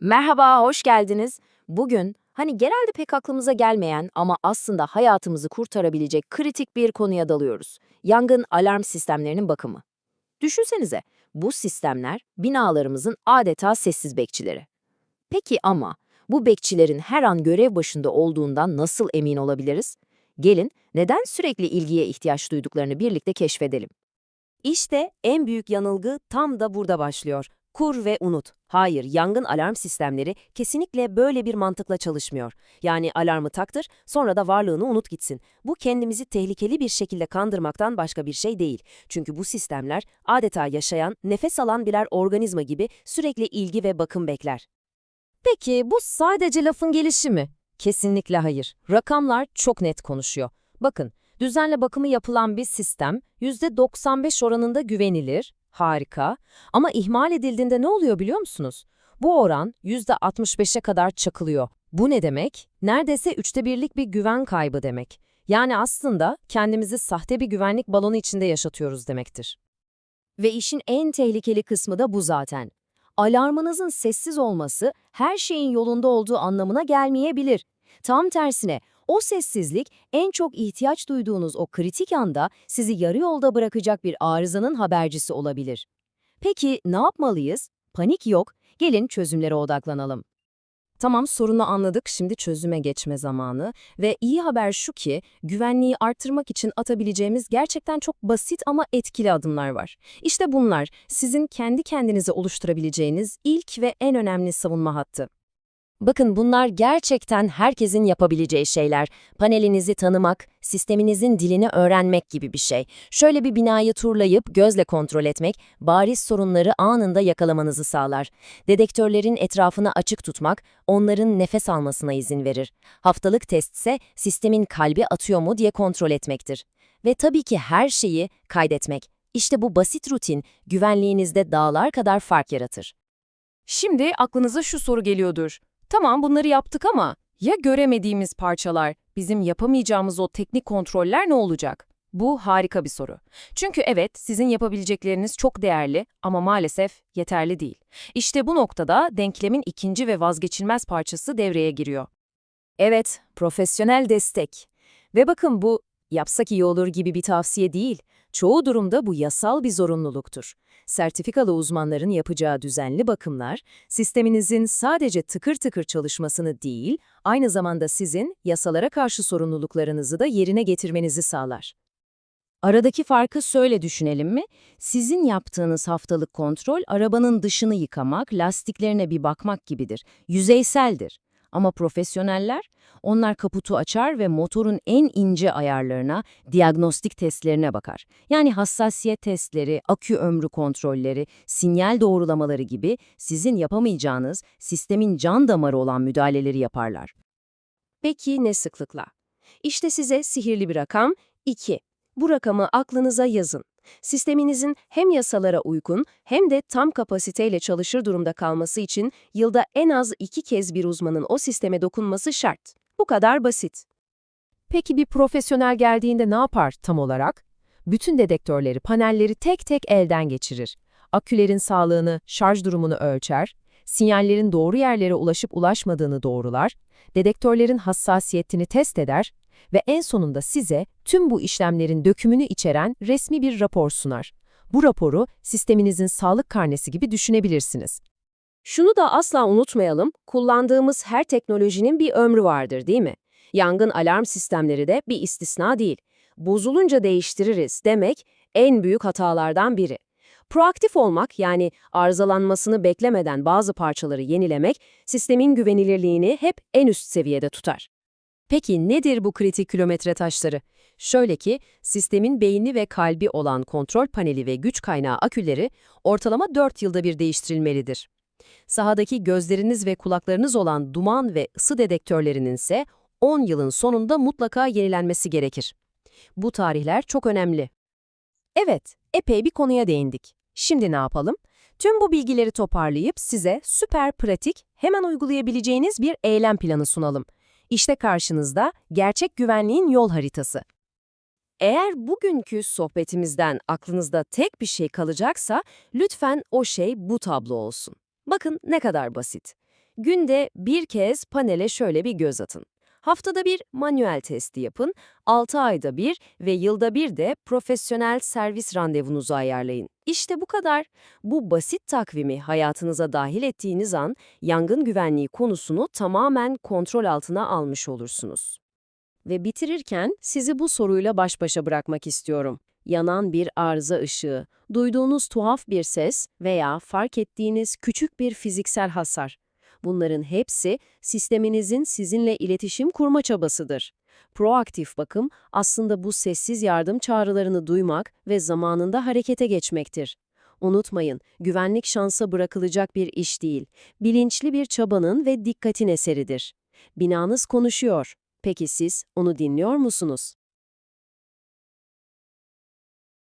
Merhaba, hoş geldiniz. Bugün hani genelde pek aklımıza gelmeyen ama aslında hayatımızı kurtarabilecek kritik bir konuya dalıyoruz. Yangın alarm sistemlerinin bakımı. Düşünsenize, bu sistemler binalarımızın adeta sessiz bekçileri. Peki ama bu bekçilerin her an görev başında olduğundan nasıl emin olabiliriz? Gelin neden sürekli ilgiye ihtiyaç duyduklarını birlikte keşfedelim. İşte en büyük yanılgı tam da burada başlıyor. Kur ve unut. Hayır, yangın alarm sistemleri kesinlikle böyle bir mantıkla çalışmıyor. Yani alarmı taktır, sonra da varlığını unut gitsin. Bu kendimizi tehlikeli bir şekilde kandırmaktan başka bir şey değil. Çünkü bu sistemler adeta yaşayan, nefes alan birer organizma gibi sürekli ilgi ve bakım bekler. Peki bu sadece lafın gelişi mi? Kesinlikle hayır. Rakamlar çok net konuşuyor. Bakın, düzenli bakımı yapılan bir sistem %95 oranında güvenilir, harika. Ama ihmal edildiğinde ne oluyor biliyor musunuz? Bu oran %65'e kadar çakılıyor. Bu ne demek? Neredeyse üçte birlik bir güven kaybı demek. Yani aslında kendimizi sahte bir güvenlik balonu içinde yaşatıyoruz demektir. Ve işin en tehlikeli kısmı da bu zaten. Alarmınızın sessiz olması her şeyin yolunda olduğu anlamına gelmeyebilir. Tam tersine o sessizlik en çok ihtiyaç duyduğunuz o kritik anda sizi yarı yolda bırakacak bir arızanın habercisi olabilir. Peki ne yapmalıyız? Panik yok. Gelin çözümlere odaklanalım. Tamam sorunu anladık, şimdi çözüme geçme zamanı. Ve iyi haber şu ki, güvenliği arttırmak için atabileceğimiz gerçekten çok basit ama etkili adımlar var. İşte bunlar, sizin kendi kendinize oluşturabileceğiniz ilk ve en önemli savunma hattı. Bakın bunlar gerçekten herkesin yapabileceği şeyler. Panelinizi tanımak, sisteminizin dilini öğrenmek gibi bir şey. Şöyle bir binayı turlayıp gözle kontrol etmek, bariz sorunları anında yakalamanızı sağlar. Dedektörlerin etrafını açık tutmak, onların nefes almasına izin verir. Haftalık test ise sistemin kalbi atıyor mu diye kontrol etmektir. Ve tabii ki her şeyi kaydetmek. İşte bu basit rutin güvenliğinizde dağlar kadar fark yaratır. Şimdi aklınıza şu soru geliyordur. Tamam bunları yaptık ama ya göremediğimiz parçalar, bizim yapamayacağımız o teknik kontroller ne olacak? Bu harika bir soru. Çünkü evet sizin yapabilecekleriniz çok değerli ama maalesef yeterli değil. İşte bu noktada denklemin ikinci ve vazgeçilmez parçası devreye giriyor. Evet, profesyonel destek. Ve bakın bu yapsak iyi olur gibi bir tavsiye değil. Çoğu durumda bu yasal bir zorunluluktur. Sertifikalı uzmanların yapacağı düzenli bakımlar, sisteminizin sadece tıkır tıkır çalışmasını değil, aynı zamanda sizin yasalara karşı sorumluluklarınızı da yerine getirmenizi sağlar. Aradaki farkı şöyle düşünelim mi? Sizin yaptığınız haftalık kontrol, arabanın dışını yıkamak, lastiklerine bir bakmak gibidir. Yüzeyseldir. Ama profesyoneller, onlar kaputu açar ve motorun en ince ayarlarına, diagnostik testlerine bakar. Yani hassasiyet testleri, akü ömrü kontrolleri, sinyal doğrulamaları gibi sizin yapamayacağınız sistemin can damarı olan müdahaleleri yaparlar. Peki ne sıklıkla? İşte size sihirli bir rakam 2. Bu rakamı aklınıza yazın. Sisteminizin hem yasalara uygun hem de tam kapasiteyle çalışır durumda kalması için yılda en az iki kez bir uzmanın o sisteme dokunması şart. Bu kadar basit. Peki bir profesyonel geldiğinde ne yapar tam olarak? Bütün dedektörleri, panelleri tek tek elden geçirir. Akülerin sağlığını, şarj durumunu ölçer, sinyallerin doğru yerlere ulaşıp ulaşmadığını doğrular, dedektörlerin hassasiyetini test eder ve en sonunda size tüm bu işlemlerin dökümünü içeren resmi bir rapor sunar. Bu raporu sisteminizin sağlık karnesi gibi düşünebilirsiniz. Şunu da asla unutmayalım, kullandığımız her teknolojinin bir ömrü vardır değil mi? Yangın alarm sistemleri de bir istisna değil. Bozulunca değiştiririz demek en büyük hatalardan biri. Proaktif olmak yani arızalanmasını beklemeden bazı parçaları yenilemek sistemin güvenilirliğini hep en üst seviyede tutar. Peki nedir bu kritik kilometre taşları? Şöyle ki, sistemin beyni ve kalbi olan kontrol paneli ve güç kaynağı aküleri ortalama 4 yılda bir değiştirilmelidir. Sahadaki gözleriniz ve kulaklarınız olan duman ve ısı dedektörlerinin ise 10 yılın sonunda mutlaka yenilenmesi gerekir. Bu tarihler çok önemli. Evet, epey bir konuya değindik. Şimdi ne yapalım? Tüm bu bilgileri toparlayıp size süper pratik, hemen uygulayabileceğiniz bir eylem planı sunalım. İşte karşınızda gerçek güvenliğin yol haritası. Eğer bugünkü sohbetimizden aklınızda tek bir şey kalacaksa, lütfen o şey bu tablo olsun. Bakın ne kadar basit. Günde bir kez panele şöyle bir göz atın. Haftada bir manuel testi yapın, 6 ayda bir ve yılda bir de profesyonel servis randevunuzu ayarlayın. İşte bu kadar. Bu basit takvimi hayatınıza dahil ettiğiniz an yangın güvenliği konusunu tamamen kontrol altına almış olursunuz. Ve bitirirken sizi bu soruyla baş başa bırakmak istiyorum. Yanan bir arıza ışığı, duyduğunuz tuhaf bir ses veya fark ettiğiniz küçük bir fiziksel hasar. Bunların hepsi sisteminizin sizinle iletişim kurma çabasıdır. Proaktif bakım aslında bu sessiz yardım çağrılarını duymak ve zamanında harekete geçmektir. Unutmayın, güvenlik şansa bırakılacak bir iş değil, bilinçli bir çabanın ve dikkatin eseridir. Binanız konuşuyor. Peki siz onu dinliyor musunuz?